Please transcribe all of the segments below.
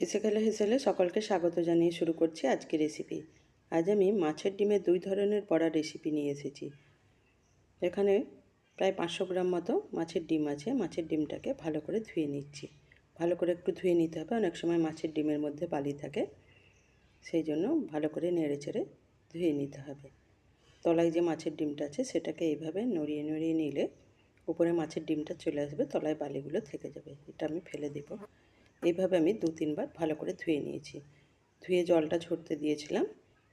হেসেগেলে হেসেলে সকলকে স্বাগত জানিয়ে শুরু করছি আজকে রেসিপি আজ আমি মাছের ডিমের দুই ধরনের বড়া রেসিপি নিয়ে এসেছি। এখানে প্রায় পাঁচশো গ্রাম মতো মাছের ডিম আছে। মাছের ডিমটাকে ভালো করে ধুয়ে নিচ্ছি। ভালো করে একটু ধুয়ে নিতে হবে। অনেক সময় মাছের ডিমের মধ্যে বালি থাকে। সেই জন্য ভালো করে নেড়ে চেড়ে ধুয়ে নিতে হবে। তলায় যে মাছের ডিমটা আছে, সেটাকে এইভাবে নড়িয়ে নড়িয়ে নিলে উপরে মাছের ডিমটা চলে আসবে। তলায় বালিগুলো থেকে যাবে। এটা আমি ফেলে দেবো। এইভাবে আমি দু তিনবার ভালো করে ধুয়ে নিয়েছি। ধুয়ে জলটা ঝরতে দিয়েছিলাম।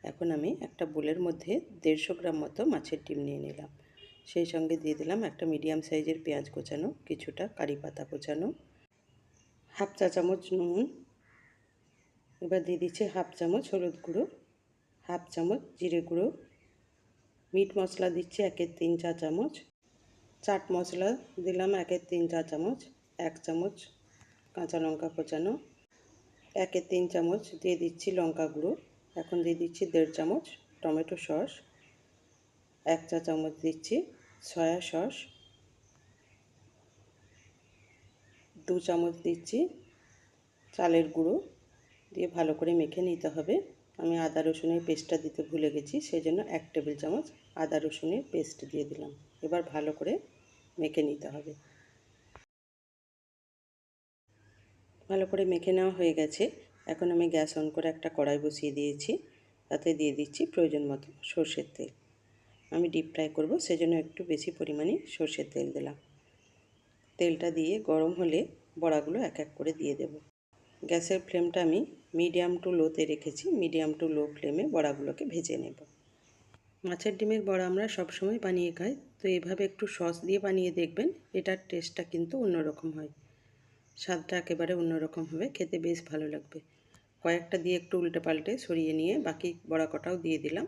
এখন আমি একটা বোলের মধ্যে দেড়শো গ্রাম মতো মাছের ডিম নিয়ে নিলাম। সেই সঙ্গে দিয়ে দিলাম একটা মিডিয়াম সাইজের পেঁয়াজ কোচানো, কিছুটা কারি পাতা কোচানো, হাফ চা চামচ নুন, এবার দিয়ে দিচ্ছি হাফ চামচ হলুদ গুঁড়ো, হাফ চামচ জিরে গুঁড়ো, মিট মশলা দিচ্ছি একের তিন চা চামচ, চাট মশলা দিলাম একের তিন চা চামচ, এক চামচ কাঁচা লঙ্কা কোচানো একে তিন চামচ দিয়ে দিচ্ছি লঙ্কা গুঁড়ো। এখন দিয়ে দিচ্ছি দেড় চামচ টমেটো সস। এক চা চামচ দিচ্ছি সয়া সস। দু চামচ দিচ্ছি চালের গুঁড়ো। দিয়ে ভালো করে মেখে নিতে হবে। আমি আদা রসুনের পেস্টটা দিতে ভুলে গেছি সেই জন্য এক টেবিল চামচ আদা রসুনের পেস্ট দিয়ে দিলাম। এবার ভালো করে মেখে নিতে হবে। ভালো করে মেখে নেওয়া হয়ে গেছে। এখন আমি গ্যাস অন করে একটা কড়াই বসিয়ে দিয়েছি। তাতে দিয়ে দিচ্ছি প্রয়োজন মতো সর্ষের তেল। আমি ডিপ ফ্রাই করব, সেজন্য একটু বেশি পরিমাণে সর্ষের তেল দিলাম। তেলটা দিয়ে গরম হলে বড়াগুলো এক এক করে দিয়ে দেব। গ্যাসের ফ্লেমটা আমি মিডিয়াম টু লোতে রেখেছি, মিডিয়াম টু লো ফ্লেমে বড়াগুলোকে ভেজে নেব। মাছের ডিমের বড়া আমরা সবসময় বানিয়ে খাই, তো এভাবে একটু সস দিয়ে বানিয়ে দেখবেন, এটার টেস্টটা কিন্তু অন্যরকম হয়। স্বাদটা একেবারে অন্যরকম হবে। খেতে বেশ ভালো লাগবে। কয়েকটা দিয়ে একটু উল্টে পাল্টে সরিয়ে নিয়ে বাকি বড়া কটাও দিয়ে দিলাম।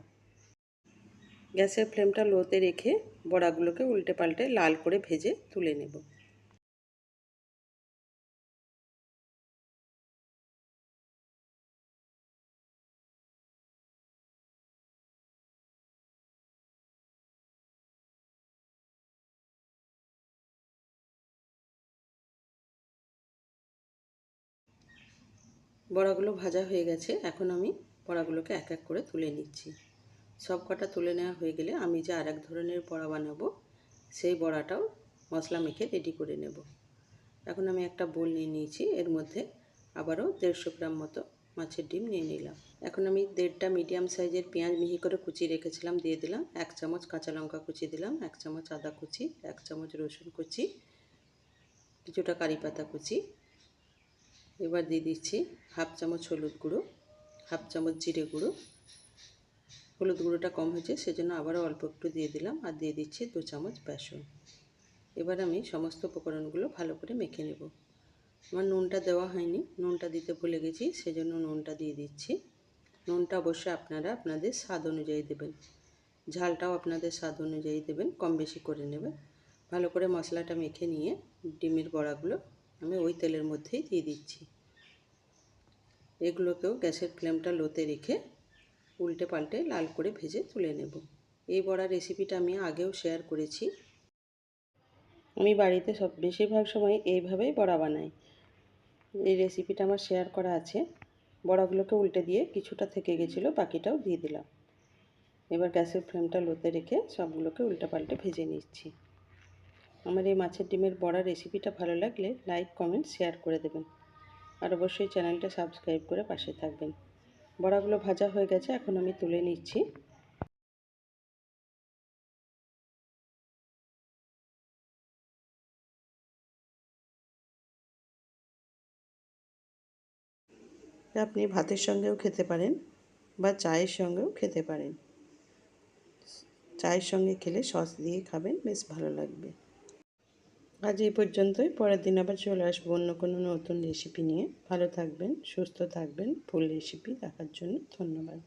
গ্যাসের ফ্লেমটা লোতে রেখে বড়াগুলোকে উল্টে পাল্টে লাল করে ভেজে তুলে নেব। বড়াগুলো ভাজা হয়ে গেছে, এখন আমি বড়াগুলোকে এক এক করে তুলে নিচ্ছি। সব কটা তুলে নেওয়া হয়ে গেলে আমি যে আর এক ধরনের বড়া বানাবো, সেই বড়াটাও মশলা মেখে রেডি করে নেব। এখন আমি একটা বোল নিয়ে নিয়েছি, এর মধ্যে আবারও দেড়শো গ্রাম মতো মাছের ডিম নিয়ে নিলাম। এখন আমি দেড়টা মিডিয়াম সাইজের পেঁয়াজ মিহি করে কুচি রেখেছিলাম, দিয়ে দিলাম এক চামচ কাঁচা লঙ্কা কুচি দিলাম, এক চামচ আদা কুচি, এক চামচ রসুন কুচি, কিছুটা কারি পাতা কুচি এবার দিয়ে দিচ্ছি হাফ চামচ হলুদ গুঁড়ো, হাফ চামচ জিরে গুঁড়ো। হলুদ গুঁড়োটা কম হয়েছে, সেজন্য আবারও অল্প একটু দিয়ে দিলাম আর দিয়ে দিচ্ছি দু চামচ বেসন। এবার আমি সমস্ত উপকরণগুলো ভালো করে মেখে নেব। আমার নুনটা দেওয়া হয়নি, নুনটা দিতে ভুলে গেছি, সেজন্য নুনটা দিয়ে দিচ্ছি। নুনটা অবশ্যই আপনারা আপনাদের স্বাদ অনুযায়ী দেবেন। ঝালটাও আপনাদের স্বাদ অনুযায়ী দেবেন, কম বেশি করে নেবেন। ভালো করে মশলাটা মেখে নিয়ে ডিমের বড়াগুলো আমি ওই তেলের মধ্যেই দিয়ে দিচ্ছি। এগুলোকেও গ্যাসের ফ্লেমটা লোতে রেখে উল্টে পাল্টে লাল করে ভেজে তুলে নেব। এই বড়া রেসিপিটা আমি আগেও শেয়ার করেছি। আমি বাড়িতে সব, বেশিরভাগ সময় এইভাবেই বড়া বানাই। এই রেসিপিটা আমার শেয়ার করা আছে। বড়াগুলোকে উল্টে দিয়ে কিছুটা থেকে গেছিল, বাকিটাও দিয়ে দিলাম। এবার গ্যাসের ফ্লেমটা লোতে রেখে সবগুলোকে উল্টে পাল্টে ভেজে নিচ্ছি। আমার এই মাছের ডিমের বড়া রেসিপিটা ভালো লাগলে লাইক কমেন্ট শেয়ার করে দেবেন। আর অবশ্যই চ্যানেলটা সাবস্ক্রাইব করে পাশে থাকবেন। বড়াগুলো ভাজা হয়ে গেছে, এখন আমি তুলে নিচ্ছি। আপনি ভাতের সঙ্গেও খেতে পারেন বা চায়ের সঙ্গেও খেতে পারেন। চায়ের সঙ্গে খেলে সস দিয়ে খাবেন, বেশ ভালো লাগবে। আজ এই পর্যন্তই। পরের দিন আবার চলে আসব অন্য কোনো নতুন রেসিপি নিয়ে। ভালো থাকবেন, সুস্থ থাকবেন, ফুল রেসিপি দেখার জন্য ধন্যবাদ।